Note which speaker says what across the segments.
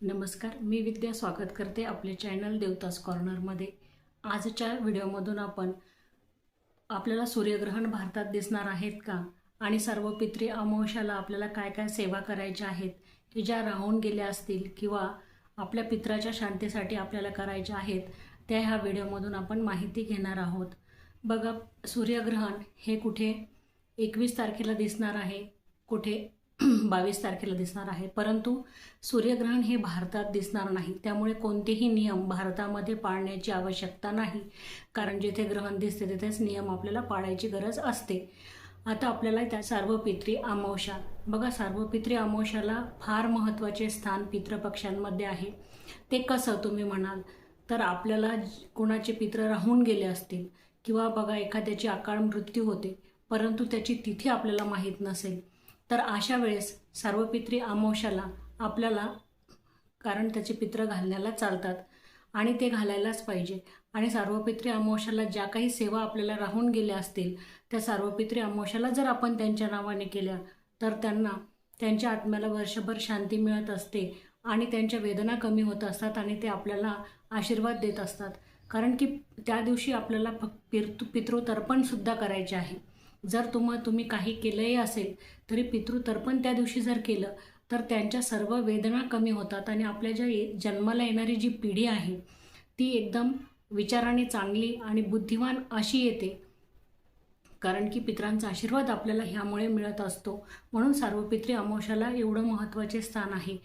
Speaker 1: नमस्कार मी विद्या स्वागत करते आपले चॅनल देवतास कॉर्नरमध्ये आजच्या व्हिडिओमधून आपण आपल्याला सूर्यग्रहण भारतात दिसणार आहेत का? आणि सर्व पित्री अमावश्याला आपल्याला काय काय सेवा करायच्या आहेत की ज्या राहून गेल्या असतील किंवा आपल्या पित्राच्या शांतीसाठी आपल्याला करायच्या आहेत त्या ह्या व्हिडिओमधून आपण माहिती घेणार आहोत. बघा सूर्यग्रहण हे कुठे एकवीस तारखेला दिसणार आहे कुठे बावीस तारखेला दिसणार आहे. परंतु सूर्यग्रहण हे भारतात दिसणार नाही. त्यामुळे कोणतेही नियम भारतामध्ये पाळण्याची आवश्यकता नाही. कारण जिथे ग्रहण दिसते तिथेच नियम आपल्याला पाळायची गरज असते. आता आपल्याला त्या सार्वपित्री अमावशा बघा सार्वपित्री अमावशाला फार महत्त्वाचे स्थान पितृपक्षांमध्ये आहे. ते कसं तुम्ही म्हणाल? तर आपल्याला कोणाचे पित्र राहून गेले असतील? किंवा बघा एखाद्याची अकाळ मृत्यू होते परंतु त्याची तिथी आपल्याला माहीत नसेल. तर अशा वेळेस सार्वपित्री अमावश्याला आपल्याला कारण त्याचे पित्र घालण्याला चालतात आणि ते घालायलाच पाहिजे. आणि सार्वपित्री अमावश्याला ज्या काही सेवा आपल्याला राहून गेल्या असतील त्या सार्वपित्री अमावश्याला जर आपण त्यांच्या नावाने केल्या तर त्यांना त्यांच्या आत्म्याला वर्षभर शांती मिळत असते आणि त्यांच्या वेदना कमी होत असतात आणि ते आपल्याला आशीर्वाद देत असतात. कारण की त्या दिवशी आपल्याला फक्त पितृ पितृतर्पणसुद्धा करायचे आहे. जर तुम्हा तुम्ही काही केलंही असेल तरी पितृतर्पण त्या दिवशी जर केलं तर त्यांच्या सर्व वेदना कमी होतात आणि आपल्या ज्या ये- जन्माला येणारी जी पिढी आहे ती एकदम विचाराने चांगली आणि बुद्धिमान अशी येते. कारण की पित्रांचा आशीर्वाद आपल्याला ह्यामुळे मिळत असतो. म्हणून सार्वपित्री अमावश्याला एवढं महत्त्वाचे स्थान आहे.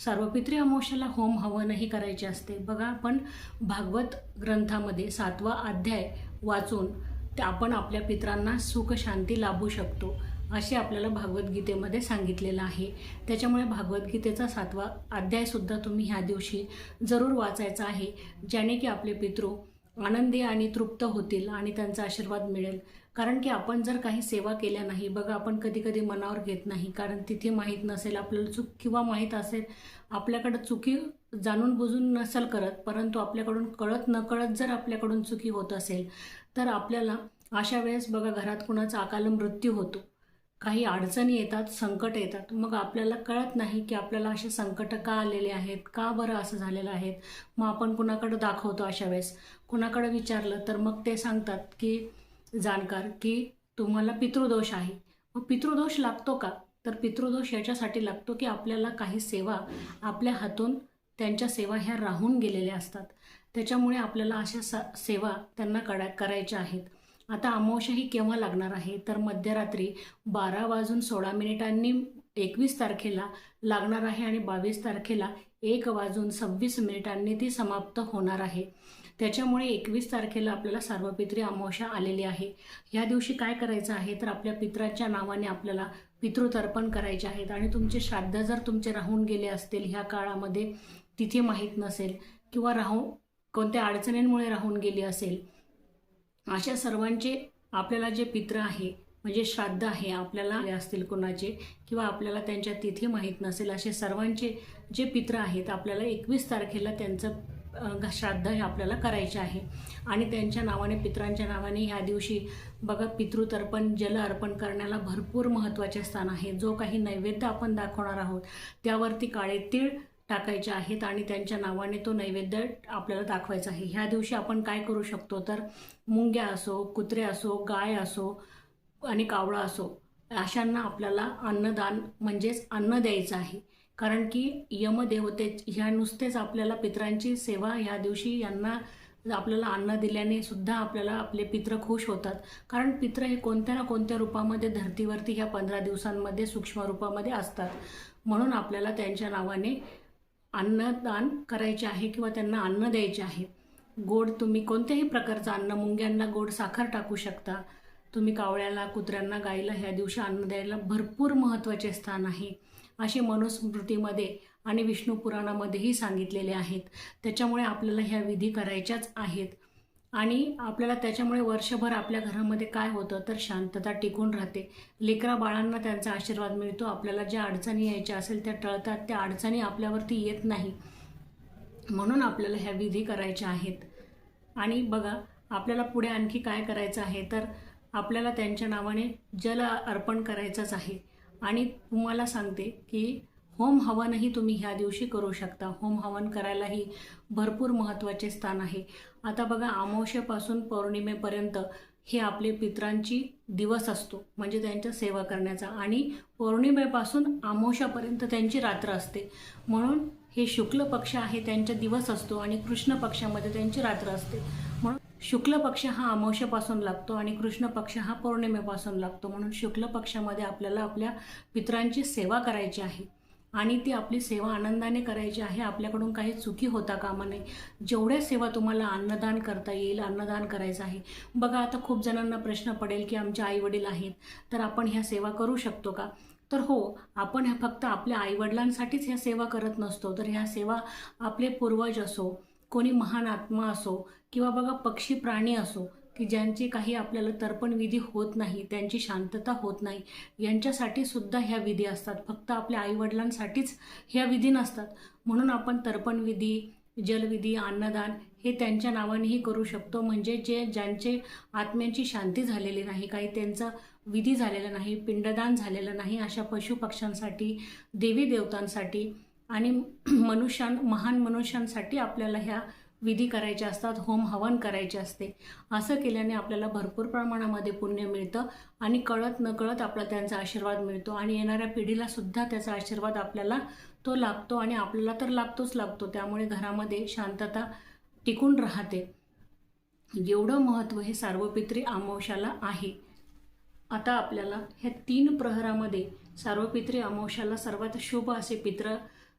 Speaker 1: सार्वपित्री अमावश्याला होम हवनही करायचे असते. बघा आपण भागवत ग्रंथामध्ये सातवा अध्याय वाचून आपण आपल्या पित्रांना सुख शांती लाभू शकतो असे आपल्याला भागवद्गीतेमध्ये सांगितलेलं आहे. त्याच्यामुळे भागवद्गीतेचा सातवा अध्यायसुद्धा तुम्ही ह्या दिवशी जरूर वाचायचा आहे ज्याने की आपले पितृ आनंदी आणि तृप्त होतील आणि त्यांचा आशीर्वाद मिळेल. कारण की आपण जर काही सेवा केल्या नाही बघा आपण कधी कधी मनावर घेत नाही. कारण तिथे माहीत नसेल आपल्याला चूक किंवा माहीत असेल आपल्याकडं चुकी जाणून बुजून नसेल करत परंतु आपल्याकडून कळत नकळत जर आपल्याकडून चुकी होत असेल तर आपल्याला अशा वेळेस बघा घरात कुणाचा अकाल मृत्यू होतो. काही अडचणी येतात संकट येतात. मग आपल्याला कळत नाही की आपल्याला असे संकट का आलेले आहेत का बरं असं झालेलं आहे? मग आपण कुणाकडं दाखवतो अशा वेळेस? कुणाकडं विचारलं तर मग ते सांगतात की जाणकार की तुम्हाला पितृदोष आहे. मग पितृदोष लागतो का? तर पितृदोष याच्यासाठी लागतो की आपल्याला काही सेवा आपल्या हातून त्यांच्या सेवा ह्या राहून गेलेल्या असतात. त्याच्यामुळे आपल्याला अशा स सेवा त्यांना करा करायच्या आहेत. आता अमावस्या ही केव्हा लागणार आहे? तर मध्यरात्री बारा वाजून सोळा मिनिटांनी एकवीस तारखेला लागणार आहे आणि बावीस तारखेला एक वाजून सव्वीस मिनिटांनी ती समाप्त होणार आहे. त्याच्यामुळे एकवीस तारखेला आपल्याला सर्वपित्री अमावस्या आलेली आहे. ह्या दिवशी काय करायचं आहे? तर आपल्या पित्राच्या नावाने आपल्याला पितृतर्पण करायचे आहेत. आणि तुमचे श्राद्ध जर तुमचे राहून गेले असतील ह्या काळामध्ये तिथे माहीत नसेल किंवा राहून कोणत्या अडचणींमुळे राहून गेली असेल अशा सर्वांचे आपल्याला जे पित्र आहे म्हणजे श्राद्ध आहे आपल्याला असतील कोणाचे किंवा आपल्याला त्यांच्या तिथी माहीत नसेल असे सर्वांचे जे पित्र आहेत आपल्याला एकवीस तारखेला त्यांचं श्राद्ध हे आपल्याला करायचे आहे. आणि त्यांच्या नावाने पित्रांच्या नावाने ह्या दिवशी बघा पितृतर्पण जल अर्पण करण्याला भरपूर महत्त्वाचे स्थान आहे. जो काही नैवेद्य आपण दाखवणार आहोत त्यावरती काळे तीळ टाकायचे आहेत आणि त्यांच्या नावाने तो नैवेद्य आपल्याला दाखवायचा आहे. ह्या दिवशी आपण काय करू शकतो? तर मुंग्या असो कुत्रे असो गाय असो आणि कावळा असो अशांना आपल्याला अन्नदान म्हणजेच अन्न द्यायचं आहे. कारण की यमदेवते ह्या नुसतेच आपल्याला पित्रांची सेवा ह्या दिवशी यांना आपल्याला अन्न दिल्याने सुद्धा आपल्याला आपले पित्र खुश होतात. कारण पित्र हे कोणत्या ना कोणत्या रूपामध्ये धर्तीवरती ह्या पंधरा दिवसांमध्ये सूक्ष्म रूपामध्ये असतात. म्हणून आपल्याला त्यांच्या नावाने अन्नदान करायचे आहे किंवा त्यांना अन्न द्यायचे आहे. गोड तुम्ही कोणत्याही प्रकारचं अन्न मुंग्यांना गोड साखर टाकू शकता. तुम्ही कावळ्याला कुत्र्यांना गाईला ह्या दिवशी अन्न द्यायला भरपूर महत्त्वाचे स्थान आहे. असे मनुस्मृतीमध्ये आणि विष्णू पुराणामध्येही सांगितलेले आहेत. त्याच्यामुळे आपल्याला ह्या विधी करायच्याच आहेत. आणि आपल्याला त्याच्यामुळे वर्षभर आपल्या घरामध्ये काय होतं तर शांतता टिकून राहते. लेकरा बाळांना त्यांचा आशीर्वाद मिळतो. आपल्याला ज्या अडचणी यायच्या असेल त्या टळतात. त्या अडचणी आपल्यावरती येत नाही. म्हणून आपल्याला ह्या विधी करायच्या आहेत. आणि बघा आपल्याला पुढे आणखी काय करायचं आहे? तर आपल्याला त्यांच्या नावाने जल अर्पण करायचंच आहे. आणि तुम्हाला सांगते की होम हवनही तुम्ही ह्या दिवशी करू शकता. होम हवन करायलाही भरपूर महत्त्वाचे स्थान आहे. आता बघा अमावस्येपासून पौर्णिमेपर्यंत हे आपले पित्रांची दिवस असतो म्हणजे त्यांच्या सेवा करण्याचा. आणि पौर्णिमेपासून अमावस्यापर्यंत त्यांची रात्र असते. म्हणून हे शुक्ल पक्ष आहे त्यांचा दिवस असतो आणि कृष्ण पक्षामध्ये त्यांची रात्र असते. म्हणून शुक्ल पक्ष हा अमावस्यापासून लागतो आणि कृष्ण पक्ष हा पौर्णिमेपासून लागतो. म्हणून शुक्ल पक्षामध्ये आपल्याला आपल्या पित्रांची सेवा करायची आहे. आणि ती आपली सेवा आनंदाने करायची आहे आपल्याकडून काही चुकी होता कामा नये. जेवढ्या सेवा तुम्हाला अन्नदान करता येईल अन्नदान करायचं आहे. बघा आता खूप जणांना प्रश्न पडेल की आमचे आईवडील आहेत तर आपण ह्या सेवा करू शकतो का? तर हो आपण ह्या फक्त आपल्या आईवडिलांसाठीच ह्या सेवा करत नसतो. तर ह्या सेवा आपले पूर्वज असो कोणी महान आत्मा असो किंवा बघा पक्षी प्राणी असो की ज्यांची काही आपल्याला तर्पण विधी होत नाही त्यांची शांतता होत नाही यांच्यासाठी सुद्धा ह्या विधी असतात. फक्त आपल्या आईवडिलांसाठीच ह्या विधी नसतात. म्हणून आपण तर्पण विधी जलविधी अन्नदान हे त्यांच्या नावानेही करू शकतो. म्हणजे जे ज्यांचे आत्म्यांची शांती झालेली नाही काही त्यांचा विधी झालेला नाही पिंडदान झालेलं नाही अशा पशुपक्ष्यांसाठी देवी देवतांसाठी आणि मनुष्यां महान मनुष्यांसाठी आपल्याला ह्या विधी करायचे असतात होम हवन करायचे असते. असं केल्याने आपल्याला भरपूर प्रमाणामध्ये पुण्य मिळतं आणि कळत न कळत आपला त्यांचा आशीर्वाद मिळतो आणि येणाऱ्या पिढीला सुद्धा त्याचा आशीर्वाद आपल्याला तो लागतो आणि आपल्याला तर लागतोच लागतो त्यामुळे घरामध्ये शांतता टिकून राहते. एवढं महत्त्व हे सार्वपित्री अमावस्याला आहे. आता आपल्याला ह्या तीन प्रहरामध्ये सार्वपित्री अमावश्याला सर्वात शुभ असे पित्र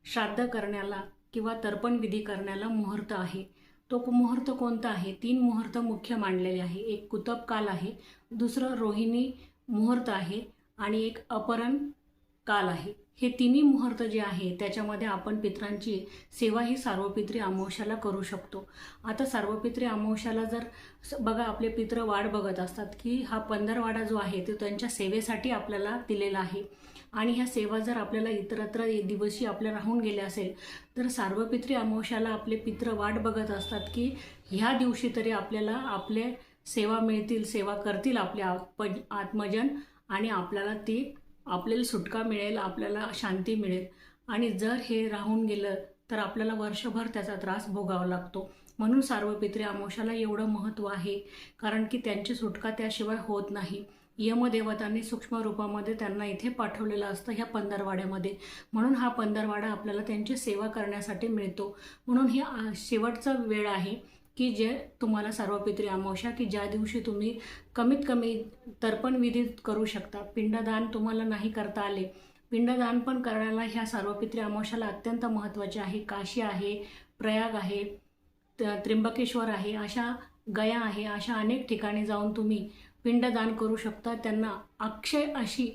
Speaker 1: श्राद्ध करण्याला किंवा तर्पण विधी करण्याला मुहूर्त आहे. तो मुहूर्त कोणता आहे? तीन मुहूर्त मुख्य मांडलेले आहे. एक कुतब काल आहे दुसरं रोहिणी मुहूर्त आहे आणि एक अपरण काल आहे. हे तिन्ही मुहूर्त जे आहे त्याच्यामध्ये आपण पित्रांची सेवा ही सार्वपित्री अमावश्याला करू शकतो. आता सार्वपित्री अमावश्याला जर बघा आपले पित्र वाढ बघत असतात की हा पंधरवाडा जो आहे तो त्यांच्या सेवेसाठी आपल्याला दिलेला आहे. आणि ह्या सेवा जर आपल्याला इतरत्र दिवशी आपल्या राहून गेल्या असेल तर सार्वपित्री अमावश्याला आपले पित्र वाट बघत असतात की ह्या दिवशी तरी आपल्याला आपले सेवा मिळतील सेवा करतील आपले आप आत्मजन आणि आपल्याला ती आपल्याला सुटका मिळेल आपल्याला शांती मिळेल. आणि जर हे राहून गेलं तर आपल्याला वर्षभर त्याचा त्रास भोगावा लागतो. म्हणून सार्वपित्री अमावश्याला एवढं महत्त्व आहे कारण की त्यांची सुटका त्याशिवाय होत नाही. यमदेवतांनी सूक्ष्म रूपामध्ये त्यांना इथे पाठवलेलं असतं ह्या पंधरवाड्यामध्ये. म्हणून हा पंधरवाडा आपल्याला त्यांची सेवा करण्यासाठी मिळतो. म्हणून ही शेवटचा वेळ आहे की जे तुम्हाला सर्वपित्री अमावस्या की ज्या दिवशी तुम्ही कमीत कमी तर्पण विधी करू शकता. पिंडदान तुम्हाला नाही करता आले. पिंडदान पण करायला ह्या सर्वपित्री अमावस्याला अत्यंत महत्त्वाचे आहे. काशी आहे प्रयाग आहे त- त्र्यंबकेश्वर आहे अशा गया आहे अशा अनेक ठिकाणी जाऊन तुम्ही पिंडदान करू शकता त्यांना अक्षय अशी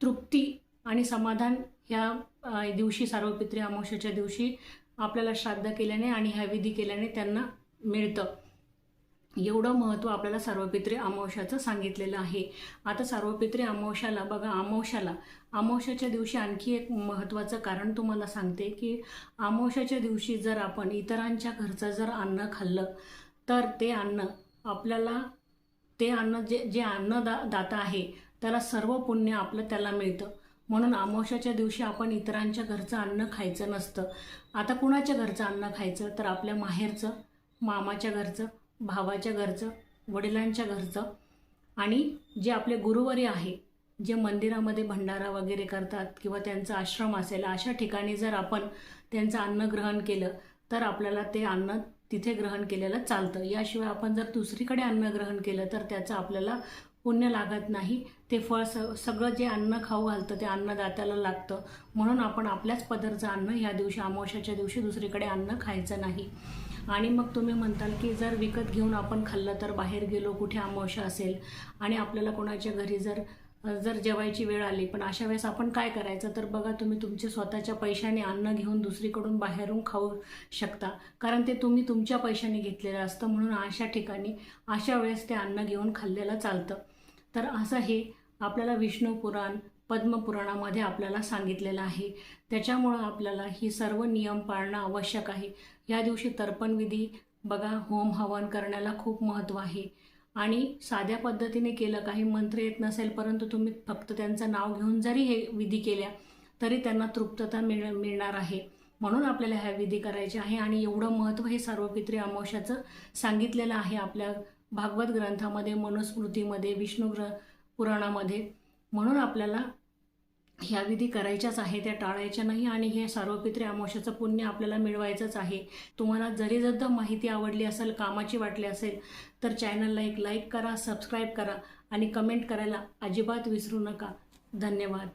Speaker 1: तृप्ती आणि समाधान ह्या दिवशी सार्वपित्री अमावस्याच्या दिवशी आपल्याला श्राद्ध केल्याने आणि ह्या विधी केल्याने त्यांना मिळतं. एवढं महत्त्व आपल्याला सर्वपित्री अमावस्याचं सांगितलेलं आहे. आता सार्वपित्री अमावस्याला बघा अमावस्याला अमावस्याच्या दिवशी आणखी एक महत्त्वाचं कारण तुम्हाला सांगते की अमावस्याच्या दिवशी जर आपण इतरांच्या घरचं जर अन्न खाल्लं तर ते अन्न आपल्याला ते अन्न जे जे अन्नदाता आहे त्याला सर्व पुण्य आपलं त्याला मिळतं. म्हणून अमावश्याच्या दिवशी आपण इतरांच्या घरचं अन्न खायचं नसतं. आता कुणाच्या घरचं अन्न खायचं? तर आपल्या माहेरचं मामाच्या घरचं भावाच्या घरचं वडिलांच्या घरचं. आणि जे आपले गुरुवारी आहे जे मंदिरामध्ये भंडारा वगैरे करतात किंवा त्यांचा आश्रम असेल अशा ठिकाणी जर आपण त्यांचं अन्न ग्रहण केलं तर आपल्याला ते अन्न तिथे ग्रहण केलेलं चालतं. याशिवाय आपण जर दुसरीकडे अन्न ग्रहण केलं तर त्याचं आपल्याला पुण्य लागत नाही. ते फळ स सगळं जे अन्न खाऊ घालतं ते अन्नदात्याला लागतं. म्हणून आपण आपल्याच पदरचं अन्न ह्या दिवशी अमावश्याच्या दिवशी दुसरीकडे अन्न खायचं नाही. आणि मग तुम्ही म्हणताल की जर विकत घेऊन आपण खाल्लं तर बाहेर गेलो कुठे अमावस्या असेल आणि आपल्याला कोणाच्या घरी जर जर जेवायची वेळ आली पण अशा वेळेस आपण काय करायचं? तर बघा तुम्ही तुमचे स्वतःच्या पैशाने अन्न घेऊन दुसरीकडून बाहेरून खाऊ शकता. कारण ते तुम्ही तुमच्या पैशाने घेतलेलं असतं. म्हणून अशा ठिकाणी अशा वेळेस ते अन्न घेऊन खाल्लेलं चालतं. तर असं हे आपल्याला विष्णू पुराण पद्मपुराणामध्ये आपल्याला सांगितलेलं आहे. त्याच्यामुळं आपल्याला ही सर्व नियम पाळणं आवश्यक आहे. या दिवशी तर्पणविधी बघा होम हवन करण्याला खूप महत्त्व आहे. आणि साध्या पद्धतीने केलं काही मंत्र येत नसेल परंतु तुम्ही फक्त त्यांचं नाव घेऊन जरी हे विधी केल्या तरी त्यांना तृप्तता मिळ मिळणार आहे. म्हणून आपल्याला ह्या विधी करायच्या आहे आणि एवढं महत्त्व हे सर्वपित्री अमावश्याचं सांगितलेलं आहे आपल्या भागवत ग्रंथामध्ये मनुस्मृतीमध्ये विष्णू ग्र पुराणामध्ये. म्हणून आपल्याला ह्या विधी करायच्याच आहे त्या टाळायच्या नाही आणि हे सार्वपित्री अमावश्याचं पुण्य आपल्याला मिळवायचंच आहे. तुम्हाला जरी जर माहिती आवडली असेल कामाची वाटली असेल तर चॅनलला एक लाईक करा सबस्क्राईब करा आणि कमेंट करायला अजिबात विसरू नका. धन्यवाद.